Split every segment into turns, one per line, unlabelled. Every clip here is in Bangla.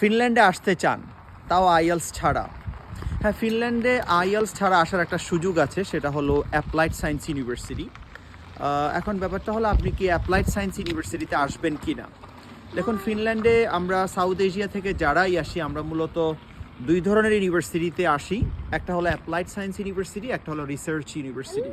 ফিনল্যান্ডে আসতে চান, তাও আইএলস ছাড়া। হ্যাঁ ফিনল্যান্ডে আইএলস ছাড়া আসার একটা সুযোগ আছে, সেটা হলো অ্যাপ্লাইড সায়েন্স ইউনিভার্সিটি এখন ব্যাপারটা হলো আপনি কি অ্যাপ্লাইড সায়েন্স ইউনিভার্সিটিতে আসবেন কি না? দেখুন, ফিনল্যান্ডে আমরা সাউথ এশিয়া থেকে যারাই আসি, আমরা মূলত দুই ধরনের ইউনিভার্সিটিতে আসি। একটা হলো অ্যাপ্লাইড সায়েন্স ইউনিভার্সিটি একটা হলো রিসার্চ ইউনিভার্সিটি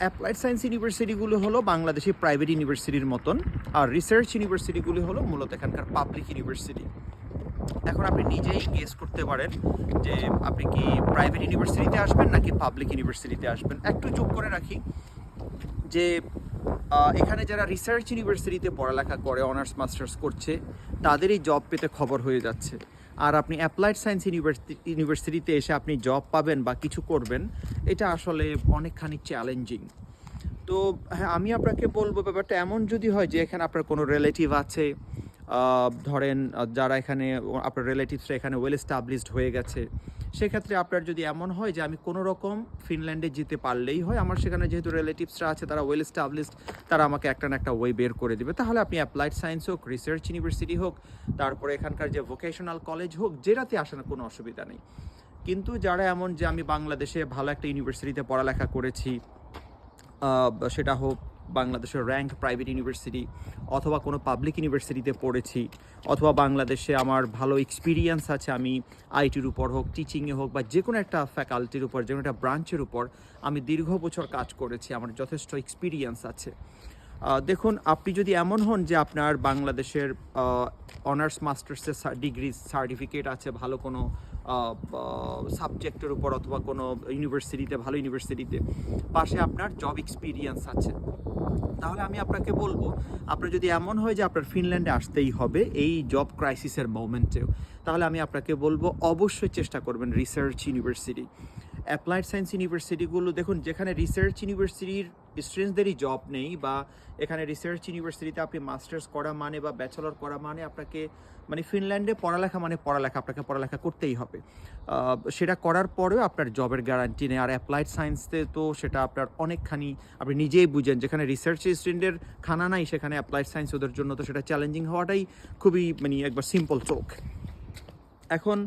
অ্যাপ্লাইড সায়েন্স ইউনিভার্সিটিগুলো হলো বাংলাদেশি প্রাইভেট ইউনিভার্সিটির মতন, আর রিসার্চ ইউনিভার্সিটিগুলি হলো মূলত এখানকার পাবলিক ইউনিভার্সিটি এখন আপনি নিজেই গেস করতে পারেন যে আপনি কি প্রাইভেট ইউনিভার্সিটিতে আসবেন নাকি পাবলিক ইউনিভার্সিটিতে আসবেন। একটু যোগ করে রাখি যে এখানে যারা রিসার্চ ইউনিভার্সিটিতে পড়ালেখা করে অনার্স মাস্টার্স করছে, তাদেরই জব পেতে খবর হয়ে যাচ্ছে। আর আপনি অ্যাপ্লাইড সায়েন্স ইউনিভার্সিটি ইউনিভার্সিটিতে এসে আপনি জব পাবেন বা কিছু করবেন, এটা আসলে অনেকখানি চ্যালেঞ্জিং তো হ্যাঁ আমি আপনাকে বলব ব্যাপারটা এমন যদি হয় যে এখানে আপনার কোনো রিলেটিভ আছে ধরেন যারা এখানে, আপনার রিলেটিভসরা এখানে ওয়েল এস্টাবলিশড হয়ে গেছে, সেক্ষেত্রে আপনার যদি এমন হয় যে আমি কোনো রকম ফিনল্যান্ডে যেতে পারলেই হয়, আমার সেখানে যেহেতু রিলেটিভসরা আছে, তারা ওয়েল এস্টাবলিশড তারা আমাকে একটা না একটা ওয়ে বের করে দেবে। তাহলে আপনি অ্যাপ্লাইড সায়েন্স হোক রিসার্চ ইউনিভার্সিটি হোক, তারপরে এখানকার যে ভোকেশনাল কলেজ হোক, যেটাতে আসার কোনো অসুবিধা নেই। কিন্তু যারা এমন যে আমি বাংলাদেশে ভালো একটা ইউনিভার্সিটিতে পড়ালেখা করেছি সেটা হোক বাংলাদেশের র্যাঙ্ক প্রাইভেট ইউনিভার্সিটি অথবা কোনো পাবলিক ইউনিভার্সিটিতে পড়েছি, অথবা বাংলাদেশে আমার ভালো এক্সপিরিয়েন্স আছে, আমি আইটির উপর হোক টিচিংয়ে হোক, বা যে কোনো একটা ফ্যাকাল্টির উপর যে কোনো একটা ব্রাঞ্চের উপর, আমি দীর্ঘ বছর কাজ করেছি, আমার যথেষ্ট এক্সপিরিয়েন্স আছে। দেখুন, আপনি যদি এমন হন যে আপনার বাংলাদেশের অনার্স মাস্টার্সের ডিগ্রি সার্টিফিকেট আছে, ভালো কোনো সাবজেক্টের উপর অথবা কোনো ইউনিভার্সিটিতে ভালো ইউনিভার্সিটিতে পাশে আপনার জব এক্সপিরিয়েন্স আছে। তাহলে আমি আপনাকে বলব আপনার যদি এমন হয় যে আপনার ফিনল্যান্ডে আসতেই হবে, এই জব ক্রাইসিসের মোমেন্টেও তাহলে আমি আপনাকে বলব, অবশ্যই চেষ্টা করবেন রিসার্চ ইউনিভার্সিটি অ্যাপ্লাইড সায়েন্স ইউনিভার্সিটিগুলো দেখুন, যেখানে রিসার্চ ইউনিভার্সিটির স্টুডেন্টসদেরই জব নেই বা এখানে রিসার্চ ইউনিভার্সিটিতে আপনি মাস্টার্স করা মানে বা ব্যাচেলর করা মানে আপনাকে মানে ফিনল্যান্ডে পড়ালেখা মানে পড়ালেখা, আপনাকে পড়ালেখা করতেই হবে। সেটা করার পরেও আপনার জবের গ্যারান্টি নেই। আর অ্যাপ্লাইড সায়েন্সতে তো সেটা আপনার অনেকখানি, আপনি নিজেই বুঝেন, যেখানে রিসার্চ স্টুডেন্টের খানা নাই, সেখানে অ্যাপ্লাইড সায়েন্স ওদের জন্য তো সেটা চ্যালেঞ্জিং হওয়াটাই খুবই মানে একবার সিম্পল চোখ। এখন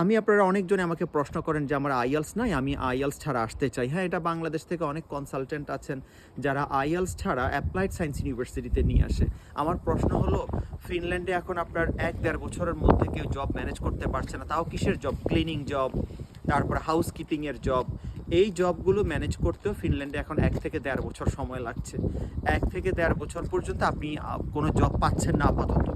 আমি আপনারা অনেকজনে আমাকে প্রশ্ন করেন যে আমার আইএলস নাই, আমি আইএলস ছাড়া আসতে চাই। হ্যাঁ এটা বাংলাদেশ থেকে অনেক কনসালটেন্ট আছেন যারা আইএলস ছাড়া অ্যাপ্লাইড সায়েন্স ইউনিভার্সিটিতে নিয়ে আসে। আমার প্রশ্ন হলো, ফিনল্যান্ডে এখন আপনার এক দেড় বছরের মধ্যে কেউ জব ম্যানেজ করতে পারছে না, তাও কিসের জব ক্লিনিং জব তারপর হাউস কিপিংয়ের জব এই জবগুলো ম্যানেজ করতেও ফিনল্যান্ডে এখন এক থেকে দেড় বছর সময় লাগছে। এক থেকে দেড় বছর পর্যন্ত আপনি কোনো জব পাচ্ছেন না আপাতত।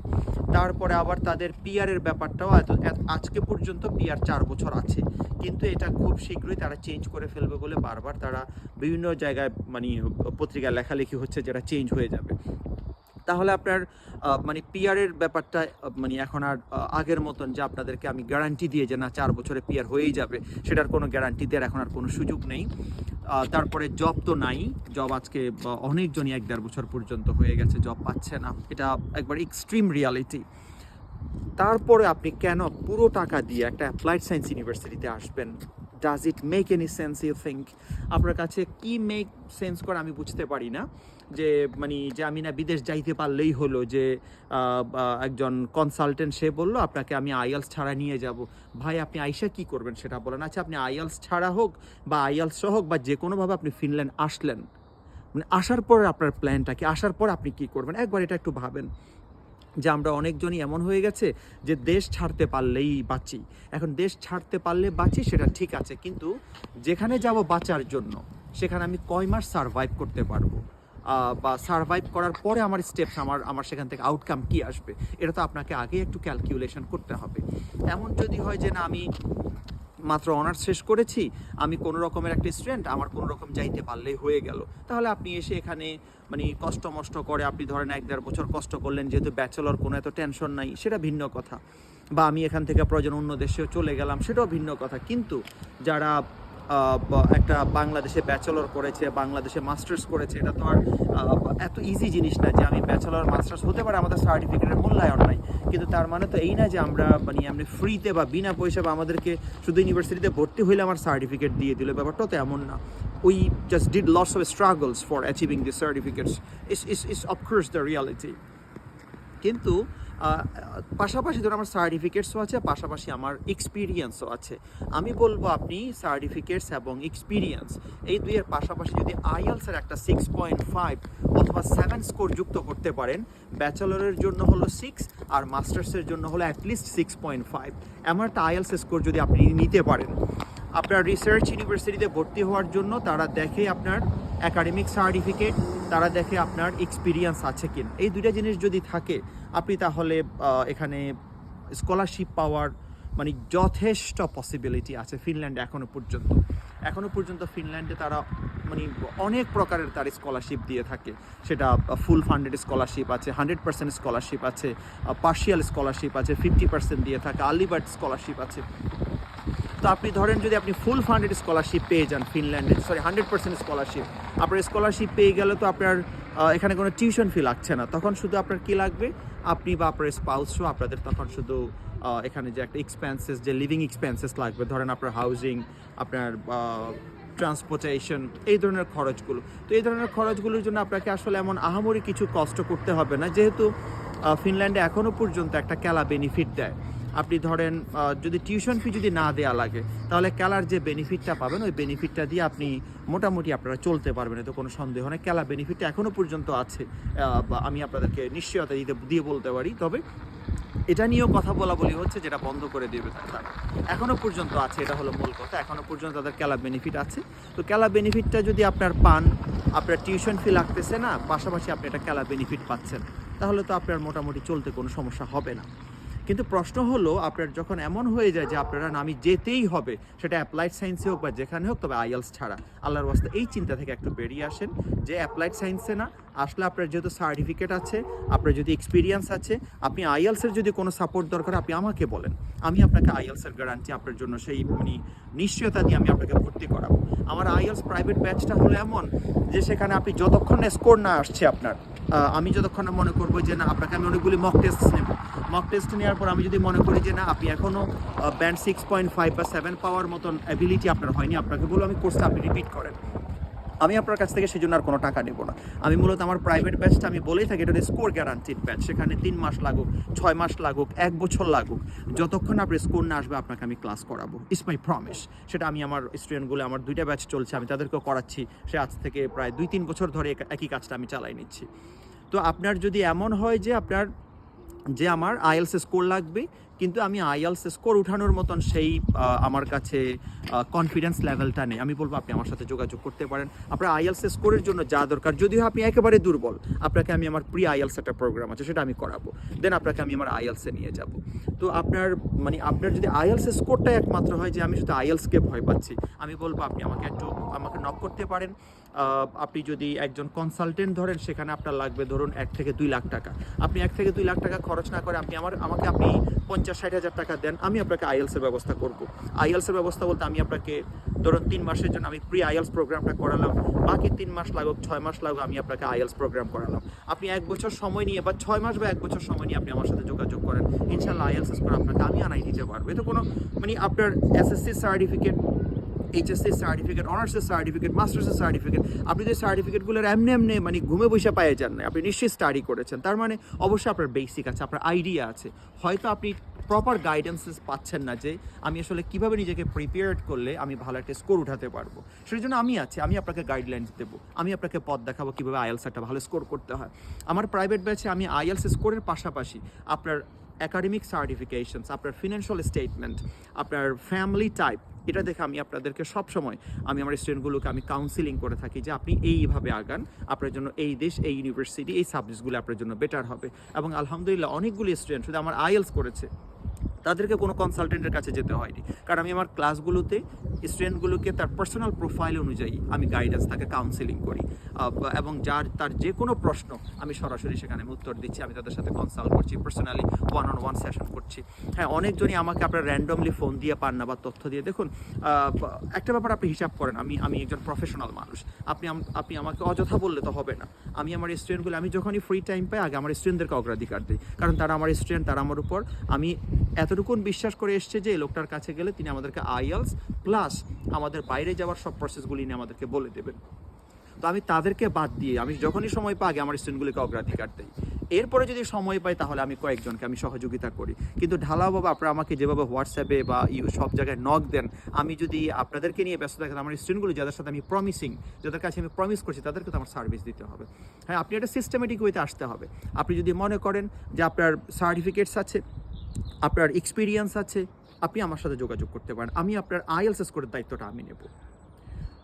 তারপরে আবার তাদের পিয়ারের ব্যাপারটাও এত- আজকে পর্যন্ত পিয়ার চার বছর আছে। কিন্তু এটা খুব শীঘ্রই তারা চেঞ্জ করে ফেলবে বলে বারবার তারা বিভিন্ন জায়গায় মানে পত্রিকায় লেখালেখি হচ্ছে যেটা চেঞ্জ হয়ে যাবে। তাহলে আপনার মানে পিয়ারের ব্যাপারটা মানে এখন আর আগের মতন যে আপনাদেরকে আমি গ্যারান্টি দিয়ে যে না, চার বছরে পিয়ার হয়েই যাবে, সেটার কোনো গ্যারান্টি দেওয়ার এখন আর কোনো সুযোগ নেই। তারপরে জব তো নাই জব আজকে অনেকজনই এক দেড় বছর পর্যন্ত হয়ে গেছে জব পাচ্ছে না, এটা একবার এক্সট্রিম রিয়ালিটি তারপরে আপনি কেন পুরো টাকা দিয়ে একটা অ্যাপ্লাইড সায়েন্স ইউনিভার্সিটিতে আসবেন? Does it make any sense you think আপনার কাছে কি মেক সেন্স করে আমি বুঝতে পারি না। যে মানে যে আমি না বিদেশ যাইতে পারলেই হলো যে একজন কনসালটেন্ট সে বলল, আপনাকে আমি আইএলস ছাড়া নিয়ে যাব। ভাই, আপনি আইসা কি করবেন সেটা বলেন। আচ্ছা আপনি আইএলস ছাড়া হোক বা আইএলস হোক বা যে কোনোভাবে আপনি ফিনল্যান্ড আসলেন মানে আসার পর আপনার প্ল্যানটা কি? আসার পর আপনি কি করবেন? একবার এটা একটু ভাবেন যে, আমরা অনেকজনই এমন হয়ে গেছে যে, দেশ ছাড়তে পারলেই বাঁচি। এখন দেশ ছাড়তে পারলে বাঁচি সেটা ঠিক আছে, কিন্তু যেখানে যাব বাঁচার জন্য, সেখানে আমি কয় মাস সারভাইভ করতে পারব? বা সারভাইভ করার পরে আমার স্টেপস আমার আমার সেখান থেকে আউটকাম কি আসবে? এটা তো আপনাকে আগে একটু ক্যালকুলেশন করতে হবে। এমন যদি হয় যে না, আমি মাত্র অনার্স শেষ করেছি, আমি কোনো রকমের একটা স্টুডেন্ট আমার কোনো রকম যাইতে পারলেই হয়ে গেল। তাহলে আপনি এসে এখানে মানে কষ্ট মষ্ট করে, আপনি ধরেন এক দেড় বছর কষ্ট করলেন, যেহেতু ব্যাচেলর কোনো এত টেনশন নাই, সেটা ভিন্ন কথা। বা আমি এখান থেকে প্রয়োজন অন্য দেশেও চলে গেলাম, সেটাও ভিন্ন কথা। কিন্তু যারা একটা বাংলাদেশে ব্যাচেলর করেছে, বাংলাদেশে মাস্টার্স করেছে, এটা তো আর এত ইজি জিনিস না যে আমি ব্যাচেলর মাস্টার্স হতে পারে, আমাদের সার্টিফিকেটের মূল্যায়ন নাই। কিন্তু তার মানে তো এই না যে আমরা মানে এমনি ফ্রিতে বা বিনা পয়সা বা আমাদেরকে শুধু ইউনিভার্সিটিতে ভর্তি হইলে আমার সার্টিফিকেট দিয়ে দিল, ব্যাপারটা তো এমন না। We just did lots of struggles for achieving the certificates is is is of course the reality কিন্তু পাশাপাশি ধরুন আমার সার্টিফিকেটসও আছে, পাশাপাশি আমার এক্সপিরিয়েন্সও আছে। আমি বলব আপনি সার্টিফিকেটস এবং এক্সপিরিয়েন্স এই দুইয়ের পাশাপাশি যদি আইএলসের একটা সিক্স পয়েন্ট ফাইভ অথবা সেভেন স্কোর যুক্ত করতে পারেন ব্যাচেলরের জন্য হলো সিক্স আর মাস্টার্সের জন্য হলো অ্যাটলিস্ট সিক্স পয়েন্ট ফাইভ এমন একটা আইএলস স্কোর যদি আপনি নিতে পারেন। আপনার রিসার্চ ইউনিভার্সিটিতে ভর্তি হওয়ার জন্য তারা দেখে আপনার একাডেমিক সার্টিফিকেট তারা দেখে আপনার এক্সপিরিয়েন্স আছে কিনা। এই দুইটা জিনিস যদি থাকে, আপনি তাহলে এখানে স্কলারশিপ পাওয়ার মানে যথেষ্ট পসিবিলিটি আছে ফিনল্যান্ডে এখনও পর্যন্ত। এখনও পর্যন্ত ফিনল্যান্ডে তারা মানে অনেক প্রকারের তার স্কলারশিপ দিয়ে থাকে। সেটা ফুল ফান্ডেড স্কলারশিপ আছে হান্ড্রেড পার্সেন্ট স্কলারশিপ আছে পার্শিয়াল স্কলারশিপ আছে ফিফটি পার্সেন্ট দিয়ে থাকে আর্লিবার্ড স্কলারশিপ আছে। তো আপনি ধরেন যদি আপনি ফুল ফান্ডেড স্কলারশিপ পেয়ে যান ফিনল্যান্ডে সরি হান্ড্রেড পার্সেন্ট স্কলারশিপ আপনার স্কলারশিপ পেয়ে গেলে তো আপনার এখানে কোনো টিউশন ফি লাগছে না। তখন শুধু আপনার কি লাগবে? আপনি বা আপনার স্পাউসও আপনাদের তখন শুধু এখানে যে একটা এক্সপেন্সেস যে লিভিং এক্সপেন্সেস লাগবে। ধরেন আপনার হাউজিং আপনার ট্রান্সপোর্টেশন এই ধরনের খরচগুলো। তো এই ধরনের খরচগুলোর জন্য আপনাকে আসলে এমন আহামরি কিছু কষ্ট করতে হবে না। যেহেতু ফিনল্যান্ডে এখনও পর্যন্ত একটা খেলা বেনিফিট দেয়। আপনি ধরেন যদি টিউশন ফি যদি না দেওয়া লাগে, তাহলে খেলার যে বেনিফিটটা পাবেন, ওই বেনিফিটটা দিয়ে আপনি মোটামুটি আপনারা চলতে পারবেন, এতে কোনো সন্দেহ নেই। খেলা বেনিফিটটা এখনও পর্যন্ত আছে। আমি আপনাদেরকে নিশ্চয়তা দিতে, দিয়ে বলতে পারি। তবে এটা নিয়েও কথা বলা বলি হচ্ছে যেটা বন্ধ করে দেবে তারা এখনও পর্যন্ত আছে, এটা হলো মূল কথা। এখনও পর্যন্ত তাদের খেলা বেনিফিট আছে। তো খেলা বেনিফিটটা যদি আপনার পান, আপনার টিউশন ফি লাগতেছে না, পাশাপাশি আপনি একটা খেলা বেনিফিট পাচ্ছেন, তাহলে তো আপনার মোটামুটি চলতে কোনো সমস্যা হবে না। কিন্তু প্রশ্ন হলো, আপনার যখন এমন হয়ে যায় যে আপনারা নামি যেতেই হবে, সেটা অ্যাপ্লাইড সায়েন্সে হোক বা যেখানে হোক, তবে আইএলস ছাড়া। আল্লাহর ওয়াস্তে এই চিন্তা থেকে একটু বেরিয়ে আসেন যে অ্যাপ্লাইড সায়েন্সে না আসলে আপনার যেহেতু সার্টিফিকেট আছে, আপনার যদি এক্সপিরিয়েন্স আছে, আপনি আইএলসের যদি কোনো সাপোর্ট দরকার, আপনি আমাকে বলেন। আমি আপনাকে আইএলসের গ্যারান্টি আপনার জন্য সেই মানে নিশ্চয়তা দিয়ে আমি আপনাকে ভর্তি করাবো। আমার আইএলস প্রাইভেট ব্যাচটা হলো এমন যে সেখানে আপনি যতক্ষণ স্কোর না আসছে আপনার আমি যতক্ষণ মনে করব যে না, আপনাকে আমি অনেকগুলি মক টেস্ট নেব। মক টেস্ট নেওয়ার পর আমি যদি মনে করি যে না, আপনি এখনও ব্যান্ড সিক্স পয়েন্ট ফাইভ বা সেভেন পাওয়ার মতন অ্যাবিলিটি আপনার হয়নি, আপনাকে বলব আমি কোর্সটা আপনি রিপিট করেন। আমি আপনার কাছ থেকে সেজন্য আর কোনো টাকা নেব না। আমি মূলত আমার প্রাইভেট ব্যাচটা আমি বলেই থাকি, এটা স্কোর গ্যারান্টিড ব্যাচ সেখানে তিন মাস লাগুক, ছয় মাস লাগুক, এক বছর লাগুক। যতক্ষণ আপনার স্কোর না আসবে, আপনাকে আমি ক্লাস করাবো। ইটস মাই প্রমিস সেটা আমি আমার স্টুডেন্টগুলো আমার দুইটা ব্যাচ চলছে, আমি তাদেরকেও করাচ্ছি। সে আজ থেকে প্রায় দুই তিন বছর ধরে এক- একই কাজটা আমি চালাই নিচ্ছি। তো আপনার যদি এমন হয় যে আপনার, যে আমার আইএলস স্কোর লাগবে কিন্তু আমি আইএলস স্কোর উঠানোর মতন সেই আমার কাছে কনফিডেন্স লেভেলটা নেই। আমি বলব, আপনি আমার সাথে যোগাযোগ করতে পারেন। আপনার আইএলস স্কোরের জন্য যা দরকার, যদিও আপনি একেবারে দুর্বল, আপনাকে আমি আমার প্রি আইএলস একটা প্রোগ্রাম আছে, সেটা আমি করাবো। দেন আপনাকে আমি আমার আইএলসে নিয়ে যাব। তো আপনার মানে আপনার যদি আইএলস স্কোরটা একমাত্র হয় যে, আমি শুধু আইএলসকে ভয় পাচ্ছি, আমি বলব, আপনি আমাকে একটু, আমাকে নক করতে পারেন। আপনি যদি একজন কনসালটেন্ট ধরেন, সেখানে আপনার লাগবে ধরুন এক থেকে দুই লাখ টাকা। আপনি এক থেকে দুই লাখ টাকা খরচ না করে আপনি আমার আমাকে আপনি পঞ্চাশ, ষাট হাজার টাকা দেন, আমি আপনাকে আইএলসের ব্যবস্থা করব। আইএলসের ব্যবস্থা বলতে আমি আপনাকে ধরুন তিন মাসের জন্য আমি প্রি আইএলস প্রোগ্রামটা করালাম, বাকি তিন মাস লাগুক, ছয় মাস লাগুক, আমি আপনাকে আইএলস প্রোগ্রাম করালাম। আপনি এক বছর সময় নিয়ে বা ছয় মাস বা এক বছর সময় নিয়ে আপনি আমার সাথে যোগাযোগ করেন ইনশাল্লাহ আইএলস করে আপনাকে আমি আনাই দিতে পারব। এটা কোনো মানে আপনার এসএসসি সার্টিফিকেট এইচএসসি সার্টিফিকেট অনার্সের সার্টিফিকেট মাস্টার্সের সার্টিফিকেট আপনি যে সার্টিফিকেটগুলোর এমনি এমনি মানে ঘুমে বসে পায়ে যান না আপনি নিশ্চয়ই স্টাডি করেছেন, তার মানে অবশ্যই আপনার বেসিক আছে, আপনার আইডিয়া আছে, হয়তো আপনি প্রপার গাইডেন্সেস পাচ্ছেন না যে আমি আসলে কীভাবে নিজেকে প্রিপেয়ার্ড করলে আমি ভালো একটা স্কোর উঠাতে পারব সেই জন্য আমি আছি, আমি আপনাকে গাইডলাইন দেবো, আমি আপনাকে পথ দেখাবো কীভাবে আইএলস একটা ভালো স্কোর করতে হয়, আমার প্রাইভেট ব্যাচে আমি আইএলস স্কোরের পাশাপাশি আপনার একাডেমিক সার্টিফিকেশনস আপনার ফিনান্সিয়াল স্টেটমেন্ট আপনার ফ্যামিলি টাইপ এটা দেখে আমি আপনাদেরকে সবসময়, আমি আমার স্টুডেন্টগুলোকে আমি কাউন্সিলিং করে থাকি যে আপনি এইভাবে আগান, আপনার জন্য এই দেশ, এই ইউনিভার্সিটি এই সাবজেক্টগুলো আপনার জন্য বেটার হবে। এবং আলহামদুলিল্লাহ অনেকগুলি স্টুডেন্ট শুধু আমার আইএলস করেছে। তাদেরকে কোনো কনসালটেন্টের কাছে যেতে হয়নি। কারণ আমি আমার ক্লাসগুলোতে স্টুডেন্টগুলোকে তার পার্সোনাল প্রোফাইল অনুযায়ী আমি গাইডেন্স তাকে কাউন্সিলিং করি। এবং যার, তার যে কোনো প্রশ্ন, আমি সরাসরি সেখানে আমি উত্তর দিচ্ছি, আমি তাদের সাথে কনসাল্ট করছি personally one on one session করছি। হ্যাঁ অনেকজনই আমাকে আপনার র্যান্ডমলি ফোন দিয়ে পান না বা তথ্য দিয়ে। দেখুন একটা ব্যাপার আপনি হিসাব করেন, আমি আমি একজন প্রফেশনাল মানুষ। আপনি আপনি আমাকে অযথা বললে তো হবে না। আমি আমার স্টুডেন্টগুলো আমি যখনই ফ্রি টাইম পাই, আগে আমার স্টুডেন্টদেরকে অগ্রাধিকার দিই। কারণ তারা আমার স্টুডেন্ট তারা আমার উপর, আমি এতটুকুন বিশ্বাস করে এসছে যে লোকটার কাছে গেলে তিনি আমাদেরকে আইএলস প্লাস আমাদের বাইরে যাওয়ার সব প্রসেসগুলি নিয়ে আমাদেরকে বলে দেবেন। তো আমি তাদেরকে বাদ দিয়ে, আমি যখনই সময় পাই আগে আমার স্টুডেন্টগুলিকে অগ্রাধিকার দিই। এরপরে যদি সময় পাই তাহলে আমি কয়েকজনকে আমি সহযোগিতা করি। কিন্তু ঢালাওভাবে আপনারা আমাকে যেভাবে হোয়াটসঅ্যাপে বা ইউ, সব জায়গায় নক দেন, আমি যদি আপনাদেরকে নিয়ে ব্যস্ত থাকি আমার স্টুডেন্টগুলি যাদের সাথে আমি প্রমিসিং যাদের কাছে আমি প্রমিস করছি, তাদেরকে তো আমার সার্ভিস দিতে হবে। হ্যাঁ আপনি একটা সিস্টেমেটিক ওয়েতে আসতে হবে। আপনি যদি মনে করেন যে আপনার সার্টিফিকেটস আছে আপনার এক্সপিরিয়েন্স আছে, আপনি আমার সাথে যোগাযোগ করতে পারেন। আমি আপনার আইএলসএস করে দায়িত্বটা আমি নেব।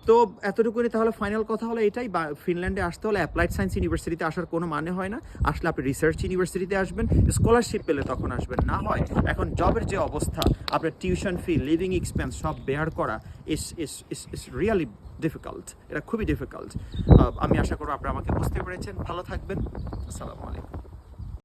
তো এতটুকুনি তাহলে ফাইনাল কথা হলো এটাই, বা ফিনল্যান্ডে আসতে হলে অ্যাপ্লাইড সায়েন্স ইউনিভার্সিটিতে আসার কোনো মানে হয় না। আসলে আপনি রিসার্চ ইউনিভার্সিটিতে আসবেন স্কলারশিপ পেলে তখন আসবেন। না হয় এখন জবের যে অবস্থা, আপনার টিউশন ফি লিভিং এক্সপেন্স সব বেয়ার করা ইস is is is really difficult এটা খুবই ডিফিকাল্ট আমি আশা করব আপনারা আমাকে বুঝতে পেরেছেন। ভালো থাকবেন। আসসালামু আলাইকুম।